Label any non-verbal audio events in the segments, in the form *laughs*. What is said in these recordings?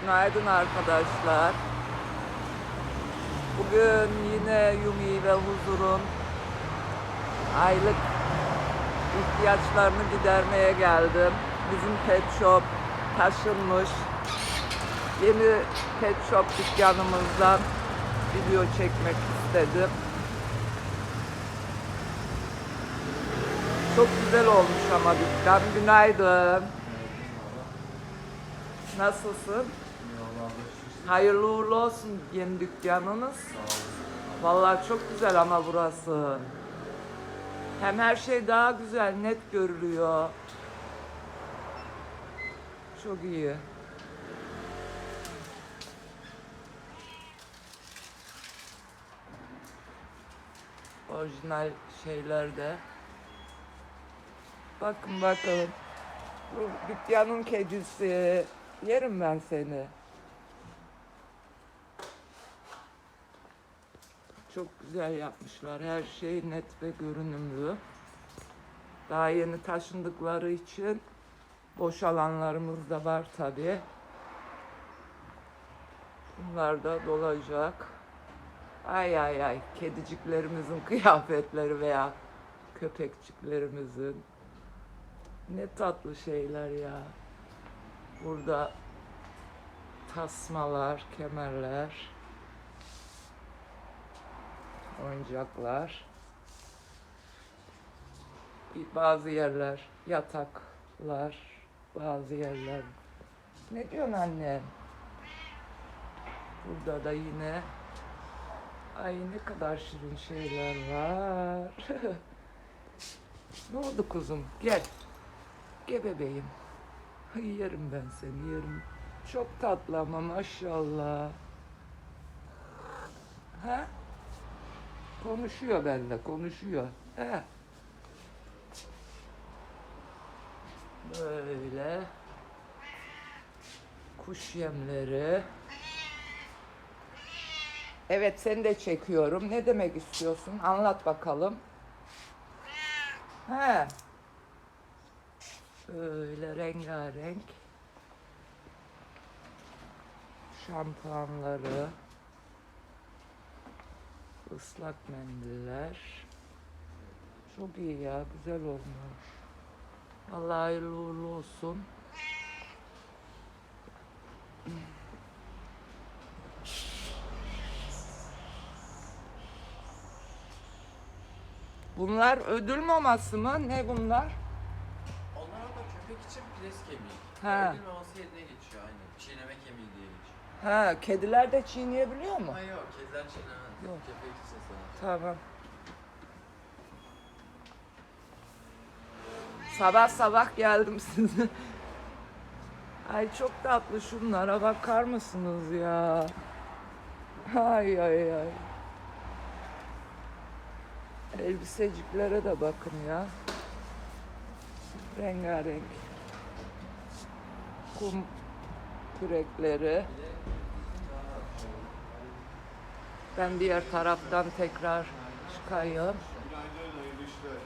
Günaydın arkadaşlar. Bugün yine Yumi ve Huzur'un aylık ihtiyaçlarını gidermeye geldim. Bizim pet shop taşınmış. Yeni pet shop dükkanımızdan video çekmek istedim. Çok güzel olmuş ama dükkan. Günaydın. Nasılsın? Hayırlı uğurlu olsun yeni dükkanınız. Vallahi çok güzel ama burası. Hem her şey daha güzel, net görülüyor. Çok iyi. Orijinal şeyler de. Bakın bakalım. Bu dükkanın kedisi. Yerim ben seni. Çok güzel yapmışlar. Her şey net ve görünümlü. Daha yeni taşındıkları için boş alanlarımız da var tabii. Bunlar da dolacak. Ay ay ay. Kediciklerimizin *laughs* kıyafetleri veya köpekçiklerimizin. Ne tatlı şeyler ya. Burada tasmalar, kemerler, oyuncaklar. Bazı yerler yataklar, bazı yerler. Ne diyorsun anne? Burada da yine ay ne kadar şirin şeyler var. *laughs* ne oldu kuzum? Gel. Gel bebeğim. Yerim ben seni yerim. Çok tatlı ama maşallah. Ha? Konuşuyor benimle, konuşuyor. He. Böyle. Kuş yemleri. Evet seni de çekiyorum. Ne demek istiyorsun? Anlat bakalım. He. Böyle rengarenk şampuanları, ıslak mendiller. Çok iyi ya, güzel olmuş. Allah hayırlı uğurlu olsun. Bunlar ödül maması mı? Ne bunlar? Onlar da köpek için pres kemiği. Ha. Ödül maması yerine geçiyor aynen. Çiğneme kemiği diye geçiyor. Ha, kediler de çiğneyebiliyor mu? Hayır yok kediler çiğnemez. Yok. Köpek için sana. Tamam. Sabah sabah geldim *laughs* size. Ay çok tatlı şunlara bakar mısınız ya? Ay ay ay. Elbiseciklere de bakın ya. Rengarenk. Kum kürekleri. Ben diğer taraftan tekrar çıkayım. Günaydın, hayırlı işler.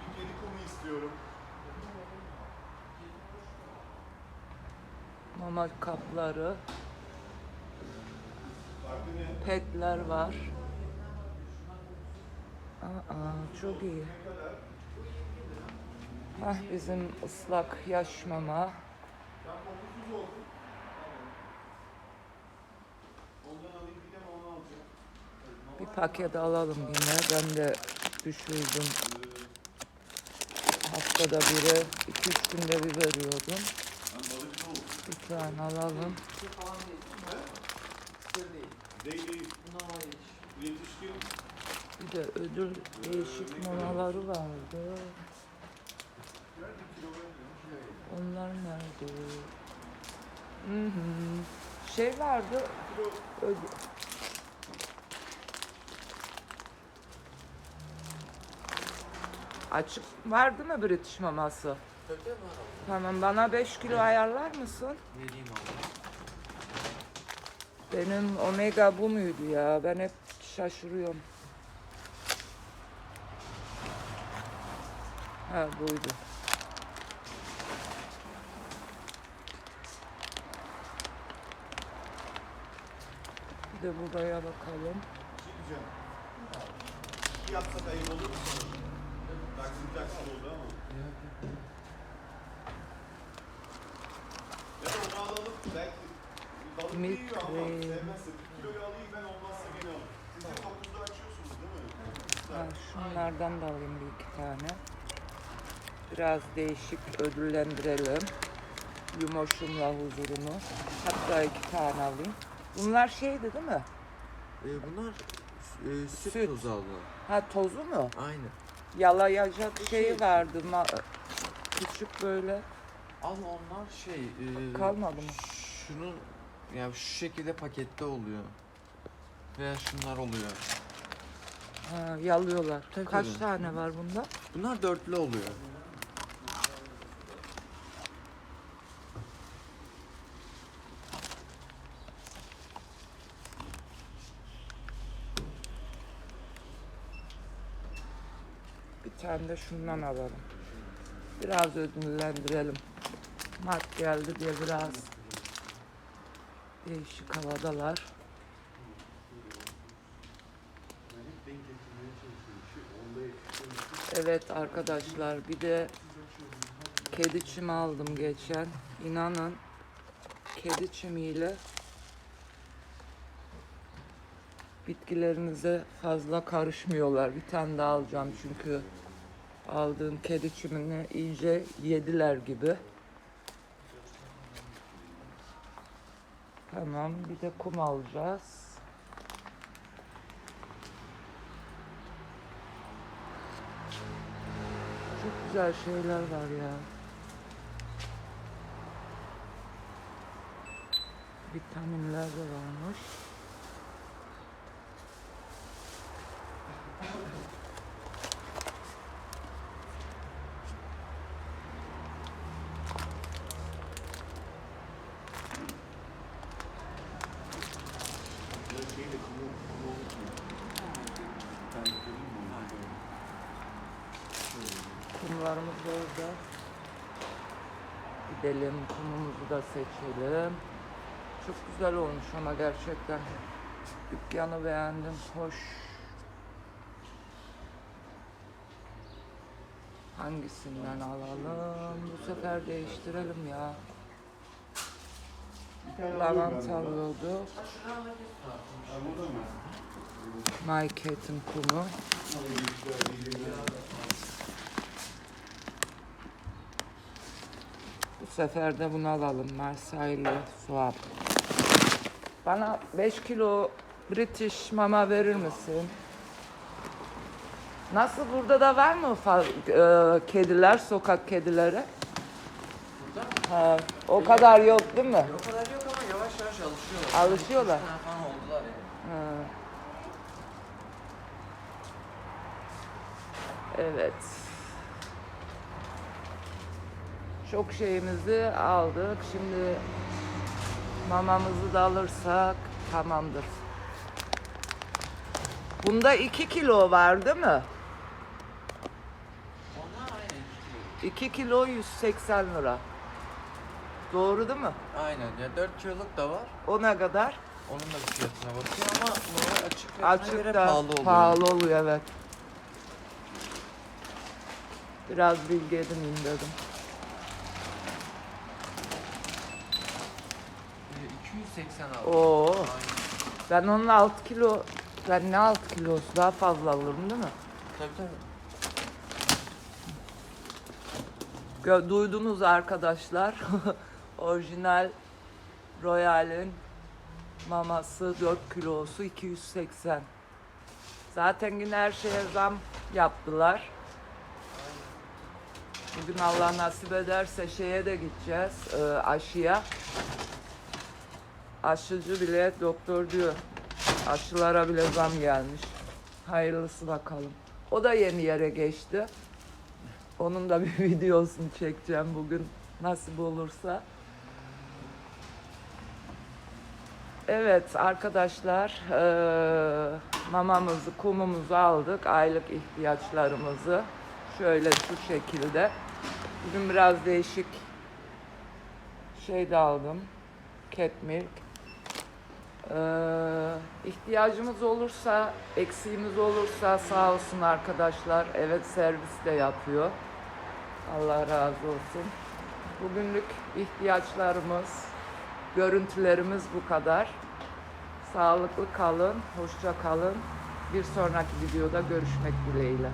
Bir kedi kumu istiyorum. Mama kapları, petler var. Aa, çok iyi. Hah bizim ıslak yaş mama. Ondan alayım bir de onu alacağım. Bir paket alalım yine. Ben de düşürdüm. Haftada biri, iki üç günde bir veriyordum. Bir tane alalım. Bir de ödül değişik mamaları vardı. Onlar nerede? Hı hı. Şey vardı. Ödül. Açık vardı mı British maması? Köpek var ama. Tamam bana 5 kilo ayarlar mısın? Vereyim abi. Benim omega bu muydu ya? Ben hep şaşırıyorum. Ha buydu. Bir de buraya bakalım. Şey yapsak ayıp olur mu sana? Taksim taksim oldu ama. Ya da onu alalım. Belki balık Milk yiyor ama cream. sevmezse. Bir kiloyu alayım ben olmazsa gene alırım. Siz de 9'da açıyorsunuz değil mi? Ha, şunlardan da alayım bir iki tane. Biraz değişik ödüllendirelim. Yumoşumla huzurunu. Hatta iki tane alayım. Bunlar şeydi değil mi? Ee, bunlar e, süt, Süt. tozu abla. Ha tozu mu? Aynen. Yalayacak şeyi şey- vardı. Ma- küçük böyle. Ama onlar şey... e, Kalmadı mı? Şunun... Yani şu şekilde pakette oluyor. Veya şunlar oluyor. Ha, yalıyorlar. Kaç tabii. tane var bunda? Bunlar dörtlü oluyor. Tane de şundan alalım. Biraz ödüllendirelim. Mart geldi diye biraz değişik havadalar. Evet arkadaşlar bir de kedi çimi aldım geçen. İnanın kedi çimiyle bitkilerinize fazla karışmıyorlar. Bir tane daha alacağım çünkü aldığım kedi çimini iyice yediler gibi. Tamam bir de kum alacağız. Çok güzel şeyler var ya. Vitaminler de varmış. Ya şeyle kumu, kumu unutmayın. Bir tane koyayım mı onu? Kumlarımız da orada. Gidelim kumumuzu da seçelim. Çok güzel olmuş ama gerçekten. Dükkanı beğendim. Hoş. Hangisinden alalım? Bu sefer değiştirelim ya. Bir tane alayım ben Lavanta buradan. alıyordu. Ha, burada mı? My Cat'in kumu. Alayım, güzel, yiyeyim ben. Bu sefer de bunu alalım. Marseille Suap. Bana 5 kilo British mama verir misin? Nasıl burada da var mı e, kediler, sokak kedileri? Burada Ha, o kadar yok değil mi? o kadar yok ama yavaş yavaş alışıyorlar. Alışıyorlar. İki üç falan oldular yani. Ha. Evet. Çok şeyimizi aldık. Şimdi mamamızı da alırsak tamamdır. Bunda 2 kilo var değil mi? Onlar aynen 2 kilo. 2 kilo 180 lira. Doğru değil mi? Aynen ya 4 kiloluk da var. O ne kadar? Onun da fiyatına bakıyor ama normal açık fiyatına Açık göre da pahalı oluyor. pahalı oluyor evet. Biraz bilgi edineyim dedim. 280 aldım. Oo. Aynen. Ben onun 6 kilo, ben ne 6 kilosu daha fazla alırım değil mi? Tabii tabii. Gö- duydunuz arkadaşlar. *laughs* Orijinal Royal'in maması 4 kilosu 280. Zaten yine her şeye zam yaptılar. Bugün Allah nasip ederse şeye de gideceğiz, e, aşıya. Aşıcı bile doktor diyor, aşılara bile zam gelmiş. Hayırlısı bakalım. O da yeni yere geçti. Onun da bir *laughs* videosunu çekeceğim bugün nasip olursa. Evet arkadaşlar eee, mamamızı kumumuzu aldık aylık ihtiyaçlarımızı şöyle şu şekilde bugün biraz değişik şey de aldım cat milk Ee, ihtiyacımız olursa, eksiğimiz olursa sağ olsun arkadaşlar evet servis de yapıyor. Allah razı olsun. Bugünlük ihtiyaçlarımız, görüntülerimiz bu kadar. Sağlıklı kalın, hoşça kalın. Bir sonraki videoda görüşmek dileğiyle.